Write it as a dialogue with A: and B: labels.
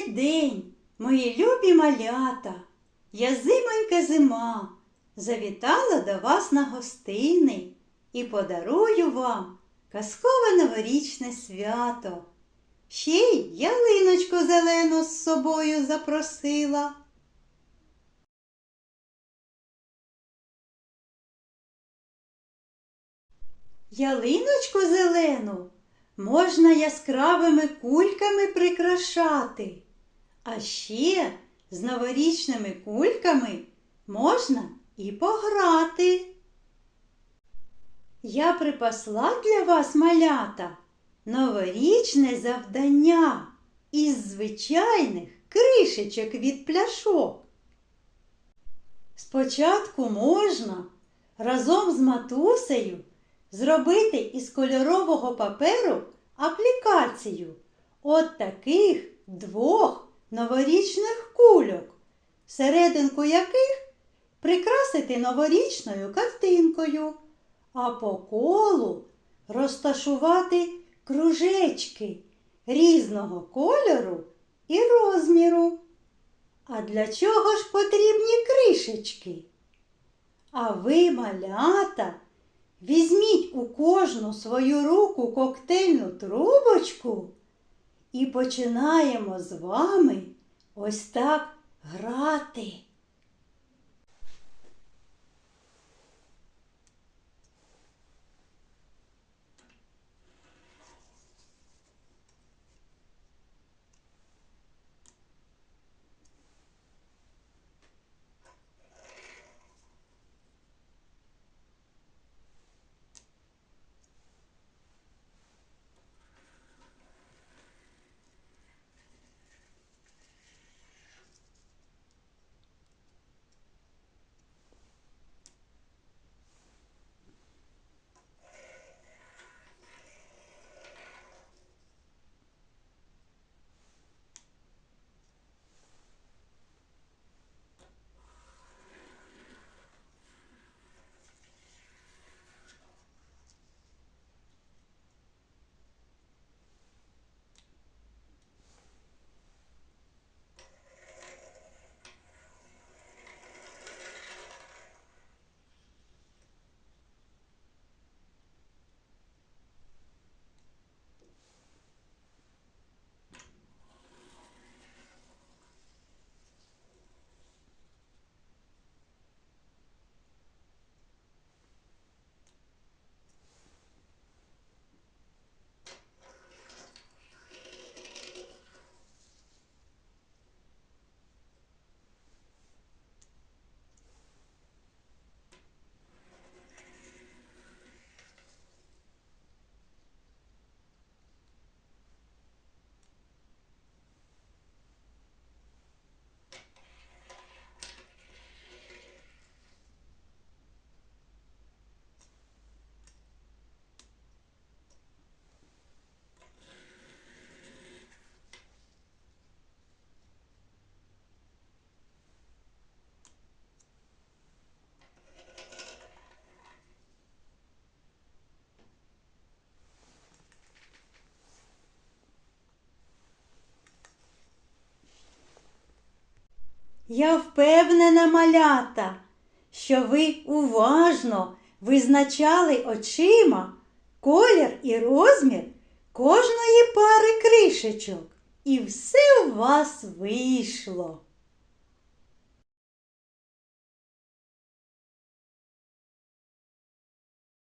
A: Добрий день, мої любі малята. Я зимонька зима. Завітала до вас на гостини і подарую вам казкове новорічне свято. Ще й ялиночку зелену з собою запросила. Ялиночку зелену можна яскравими кульками прикрашати, а ще з новорічними кульками можна і пограти. Я припасла для вас малята новорічне завдання із звичайних кришечок від пляшок. Спочатку можна разом з матусею зробити із кольорового паперу аплікацію от таких двох новорічних кульок, серединку яких прикрасити новорічною картинкою, а по колу розташувати кружечки різного кольору і розміру. А для чого ж потрібні кришечки? А ви, малята, візьміть у кожну свою руку коктейльну трубочку і починаємо з вами ось так грати. Я впевнена, малята, що ви уважно визначали очима колір і розмір кожної пари кришечок, і все у вас вийшло.